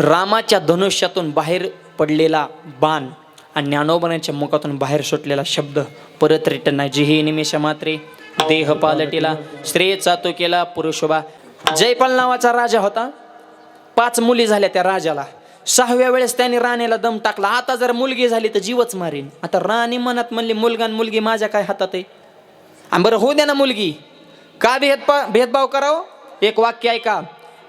रामाच्या धनुष्यातून बाहेर पडलेला बाण आणि ज्ञानोबनाच्या मुखातून बाहेर सुटलेला शब्द परत रिटर्न नाही जिही निमिष मात्रे. देह पालटीला श्रेय चातो केला पुरुषोबा. जयपाल नावाचा राजा होता. पाच मुली झाल्या त्या राजाला. सहाव्या वेळेस त्याने राणीला दम टाकला. आता जर मुलगी झाली तर जीवच मारीन. आता राणी मनात म्हणली मुलगा आणि मुलगी माझ्या काय हातात आहे? आणि बरं होऊ द्या ना मुलगी. का भेदभाव भेदभाव करावं? एक वाक्य ऐका.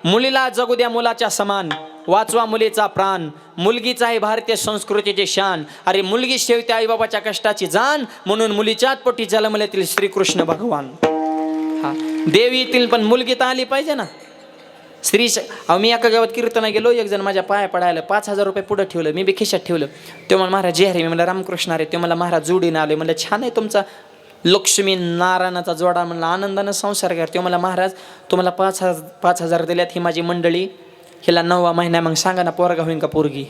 मुलीला जगू द्या मुलाच्या समान. वाचवा मुलीचा प्राण. मुलगीचा आहे भारतीय संस्कृतीचे शान. अरे मुलगी ठेवते आईबाबाच्या कष्टाची जाण. म्हणून मुलीच्याच पोटी जन्मल्यातील श्रीकृष्ण भगवान. हा. देवी येतील पण मुलगी तर आली पाहिजे ना. स्त्री श- अहो मी एका गावात कीर्तना गेलो. एक जण माझ्या पाया पडायला पाच हजार रुपये पुढं ठेवलं. मी बी खिशात ठेवलं. ते मला महाराज जे हरे. मी मला रामकृष्ण अरे. ते मला महाराज जोडीनं आले म्हणलं छान आहे तुमचा. लक्ष्मी नारायणाचा जोडा म्हणलं आनंदानं संसार कर मला महाराज तुम्हाला पाच हजार पाच हजार दिल्यात ही माझी मंडळी. हिला नववा महिना मग सांगा ना पोरगा होईन का पोरगी?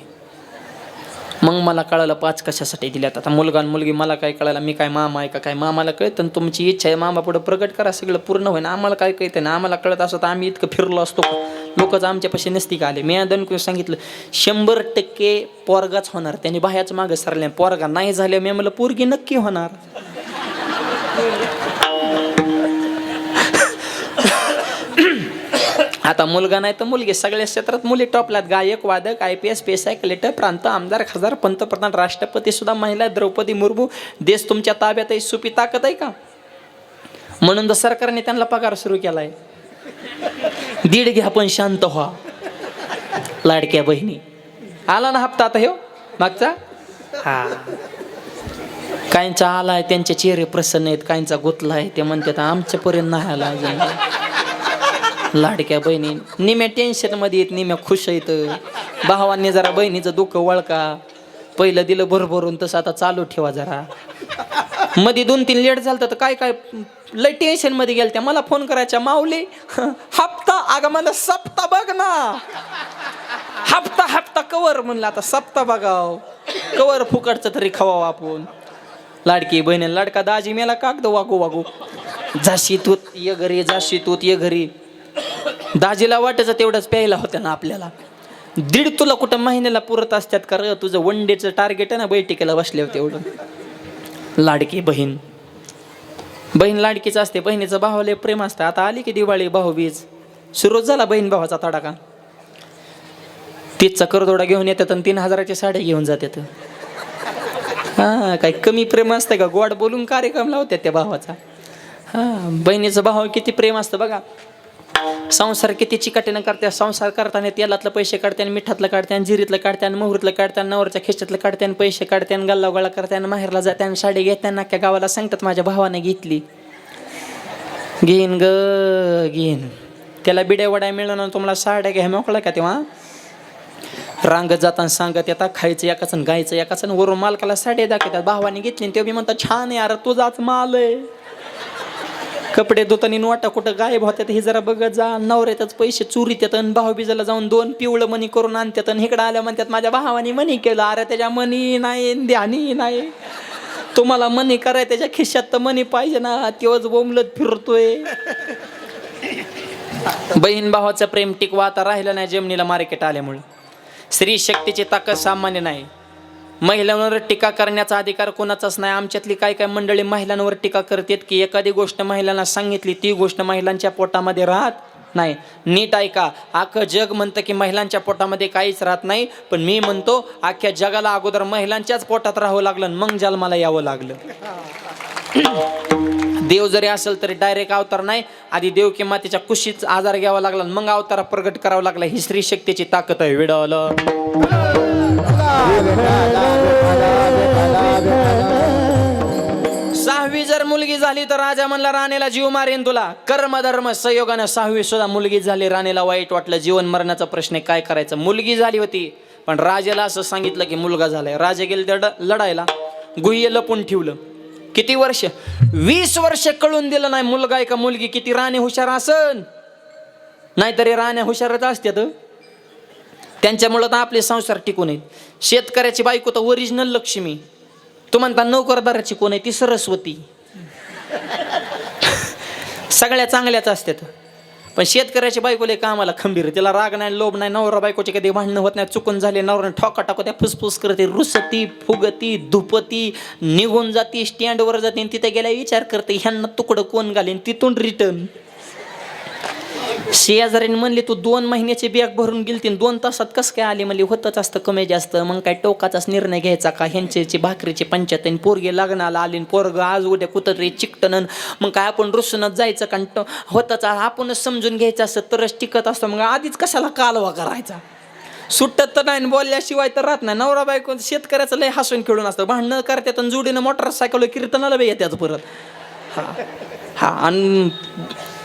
मग मला कळालं पाच कशासाठी दिल्यात. आता मुलगा आणि मुलगी मला काय कळायला मी काय मामा आहे का काय मामाला कळतं? आणि तुमची इच्छा आहे मामा पुढे प्रगट करा सगळं पूर्ण होईन. आम्हाला काय कळतं ना आम्हाला कळत असं तर आम्ही इतकं फिरलो असतो. लोकच आमच्यापाशी नसती का आले? मी दणकून सांगितलं शंभर टक्के पोरगाच होणार. त्यांनी बाह्याच मागं सरल्या पोरगा नाही झाल्या मी म्हटलं पोरगी नक्की होणार. आता मुलगा नाही तर मुलगी. सगळ्या क्षेत्रात मुली टॉपल्यात गायक वादक I P S P S I collector प्रांत आमदार खासदार पंतप्रधान राष्ट्रपती सुद्धा महिला द्रौपदी मुर्मू. देश तुमच्या ताब्यात आहे सुपी ताकद आहे का? म्हणून तर सरकारने त्यांना पगार सुरू केलाय. दीड घ्या पण शांत व्हा. लाडक्या बहिणी. आला ना हप्ता आता ह्यो? मागचा? हा. काहींचा आलाय त्यांचे चेहरे प्रसन्न आहेत काहींचा गुतला आहे ते म्हणतात आमच्यापर्यंत नाही आला अजून. लाडक्या बहिणी निम्या टेन्शनमध्ये येत निम्या खुश येत भावांनी जरा बहिणीचं दुःख वळका. पहिलं दिलं भरभरून तसं आता चालू ठेवा जरा. मध्ये दोन तीन लेट झालं तर काय काय लय टेन्शनमध्ये गेल त्या मला फोन करायच्या माऊली हप्ता अगं मला सप्ता बघ ना. हप्ता हप्ता कवर म्हणलं आता सप्ता बघाव. कवर फुकटचं तरी खवावं आपण. लाडकी बहिणी लाडका दाजी मेला कागद वागू वागू. जाशी तूत ये घरी जाशी तूत ये घरी. दाजीला वाटायचं तेवढंच प्यायला होतं ना आपल्याला. दीड तुला कुठं महिन्याला पुरत असतात का र? तुझं वन डेचं टार्गेट आहे ना बैठकीला बसल्यावर तेवढं लाडकी बहीण. बहीण लाडकीच असते बहिणीचं भावाला प्रेम असतं. आता आली की दिवाळी भाऊबीज सुरू झाला बहीण भावाचा तडाखा. तीसचा करदोडा घेऊन येतात आणि तीन हजाराच्या साड्या घेऊन जातात. हा काही कमी प्रेम असतं का? गोड बोलून कार्यक्रम लावतात त्या भावाचा. हा बहिणीचं भाव किती प्रेम असतं बघा. संसार किती चिकाटीनं करते संसार करताना तेलातलं पैसे काढते आणि मिठातलं काढते आणि जिरीतलं काढते आणि मोहरीतलं काढत्यान आणि नवरच्या खिशातलं काढते आणि पैसे काढते आणि गल्ला गोळा करते आणि माहेरला जात्यान आणि साडी घेत्यान आणि अख्ख्या गावाला सांगतात माझ्या भावाने घेतली. घेईन ग घेईन. त्याला बिड्या वड्या मिळणार तुम्हाला साड्या घ्या मोकळा का तेव्हा? रांगत जाताना सांगत येतात खायचं एकाच गायचं एकाच वरून मालकाला साड्या दाखवतात. भावाने घेतली आणि ते म्हणतात छान आहे अरे तुझाच माल आहे. कपडे धुतानी नोटा कुठं गायब होत्यात हे जरा बघत जा. नवऱ्यातच पैसे चोरी त्यात आणि भाऊबीजाला जाऊन दोन पिवळं मनी करून आणतात आणि इकडं आल्या म्हणतात माझ्या भावाने मनी केलं. अरे त्याच्या मनी नाही ध्यानी नाही. तुम्हाला मनी कराय त्याच्या खिशात तर मनी पाहिजे ना. तेव्हाच बोंबलत फिरतोय. बहीण भावाचं प्रेम टिकवा आता राहिलं नाही जमिनीला मार्केट आल्यामुळे. स्त्री शक्तीची ताकद सामान्य नाही. महिलांवर टीका करण्याचा अधिकार कोणाचाच नाही. आमच्यातली काय काय मंडळी महिलांवर टीका करतात की एखादी गोष्ट महिलांना सांगितली ती गोष्ट महिलांच्या पोटामध्ये राहत नाही. नीट ऐका अख्खं जग म्हणतं की महिलांच्या पोटामध्ये काहीच राहत नाही पण मी म्हणतो अख्ख्या जगाला अगोदर महिलांच्याच पोटात राहावं लागलं मग जन्माला यावं लागलं. देव जरी असेल तरी डायरेक्ट अवतार नाही. आधी देव किंवा मातेच्या कुशीच आजार घ्यावा लागला मग अवतारा प्रगट करावा लागला. ही स्त्री शक्तीची ताकद आहे विडवलं. सहावी जर मुलगी झाली तर राजा म्हणला राणीला जीव मारेन तुला. कर्म धर्म संयोगानं सहावी सुद्धा मुलगी झाली राणीला वाईट वाटलं. जीवन मरणाचा प्रश्न काय करायचं? मुलगी झाली होती पण राजाला असं सांगितलं की मुलगा झालाय. राजा गेले लढायला. गुह्य लपून ठेवलं. किती वर्ष? वीस वर्ष कळून दिलं नाही मुलगा आहे का मुलगी? किती राणे हुशार असन? नाहीतरी राण्या हुशारच असतात त्यांच्यामुळं तर आपले संसार टिकून आहेत. शेतकऱ्याची बायको तर ओरिजिनल लक्ष्मी. तू म्हणता नोकरदाराची कोण आहे? ती सरस्वती. सगळ्या चांगल्याच असतात. पण शेतकऱ्याची बायकोले कामाला खंबीर तिला राग नाही लोभ नाही. नवरा बायकोचे कधी भांडणं होत नाही चुकून झाले नवरा ठोका टाकू त्या फुसफुस करते रुसती फुगती धुपती निघून जाती स्टँडवर जाते आणि तिथे गेल्या विचार करते ह्यांना तुकडं कोण घालेन? तिथून रिटर्न शेजारीने म्हणले तू दोन महिन्याचे बॅग भरून गेलती दोन तासात कसं काय आले? म्हणले होतच असतं कमी जास्त. मग काय टोकाचाच निर्णय घ्यायचा का? ह्यांचे भाकरीचे पंचायत आणि पोरगे लग्नाला आले आणि पोरग आज उद्या कुठं चिकटन मग काय आपण रुसूनच जायचं कारण होतच आपणच समजून घ्यायचं असतं तरच टिकत असतं. मग आधीच कशाला कालवा करायचा? सुटत तर नाही आणि बोलल्याशिवाय तर राहत नाही. नवरा बायको शेतकऱ्याचं लय हसून खेळून असतं. भांडणं करतात आणि जोडीनं मोटरसायकल कीर्तनाला बी येतात परत. हा. हा आणि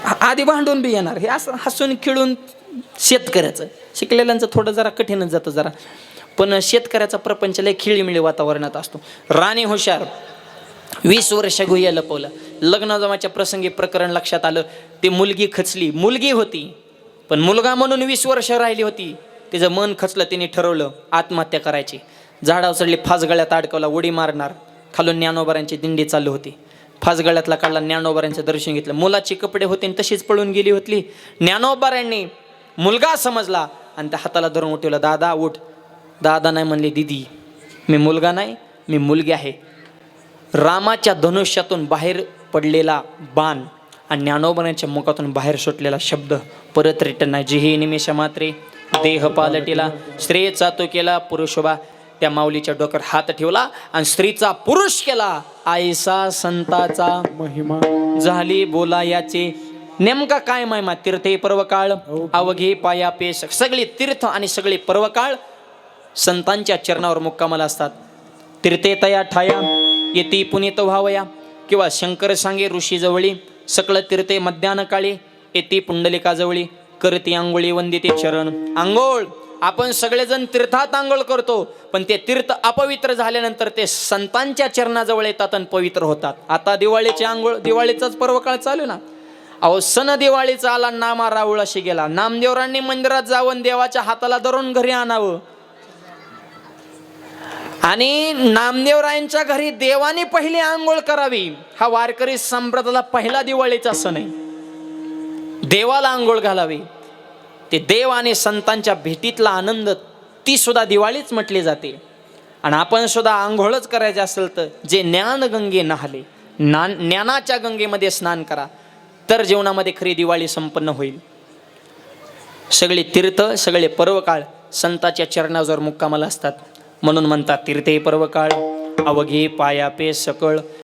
आधी भांडून बी येणार. हे असं हसून खिळून शेतकऱ्याचं. शिकलेल्यांचं थोडं जरा कठीणच जातं जरा. पण शेतकऱ्याचा प्रपंच लय खिळीमिळी वातावरणात असतो. राणी हुशार. वीस वर्ष गुह्या लपवलं. लग्नजमाच्या प्रसंगी प्रकरण लक्षात आलं. ती मुलगी खचली. मुलगी होती. पण मुलगा म्हणून वीस वर्ष राहिली होती. तिचं मन खचलं तिने ठरवलं आत्महत्या करायची. झाडावर चढली फास गळ्यात अडकवला उडी मारणार. खालून ज्ञानोबारांची दिंडी चालू होती. फास गळ्यातला काढला ज्ञानोबारांचं दर्शन घेतलं. मुलाची कपडे होते आणि तशीच पळून गेली होती. ज्ञानोबारांनी मुलगा समजला आणि त्या हाताला धरून उठवलं दादा उठ. दादा नाही म्हणले दिदी मी मुलगा नाही मी मुलगी आहे. रामाच्या धनुष्यातून बाहेर पडलेला बाण आणि ज्ञानोबाऱ्यांच्या मुखातून बाहेर सुटलेला शब्द परत रिटर्न नाही. जी ही निमेषा मात्रे देह पालटीला श्रेय चातो केला पुरुषोबा त्या माऊलीच्या डोक्यावर हात ठेवला आणि स्त्रीचा पुरुष केला. आईसा संताचा. महिमा. झाली बोला याचे नेमका काय महिमा? तीर्थे पर्वकाळ. अवघे पाया पेश. सगळे तीर्थ आणि सगळे पर्वकाळ संतांच्या चरणावर मुक्कामाला असतात. तीर्थे तया ठाया. येती पुनीत व्हावया. किंवा शंकर सांगे ऋषी जवळी. सकळ तीर्थे मध्यान काळी. येती पुंडलिका जवळी. करती आंघोळी वंदिते चरण. आंघोळ. आपण सगळेजण तीर्थात आंघोळ करतो पण ते तीर्थ अपवित्र झाल्यानंतर ते संतांच्या चरणाजवळ येतात आणि पवित्र होतात. आता दिवाळीची आंघोळ दिवाळीचाच पर्वकाळ चालू ना. अहो सण दिवाळीचा आला नामा राऊळ अशी गेला. नामदेवरांनी मंदिरात जाऊन देवाच्या हाताला धरून घरी आणावं. आणि नामदेवरायांच्या घरी देवाने पहिली आंघोळ करावी. हा वारकरी संप्रदायाला पहिला दिवाळीचा सण आहे. देवाला आंघोळ घालावी. ते देव आणि संतांच्या भेटीतला आनंद ती सुद्धा दिवाळीच म्हटली जाते. आणि आपण सुद्धा आंघोळच करायचे असेल तर जे ज्ञान गंगे नहाले ना ज्ञानाच्या गंगेमध्ये स्नान करा तर जीवनामध्ये खरी दिवाळी संपन्न होईल. सगळे तीर्थ सगळे पर्वकाळ संताच्या चरणावर मुक्कामाला असतात. म्हणून म्हणतात तीर्थे पर्वकाळ अवघे पायापे सकळ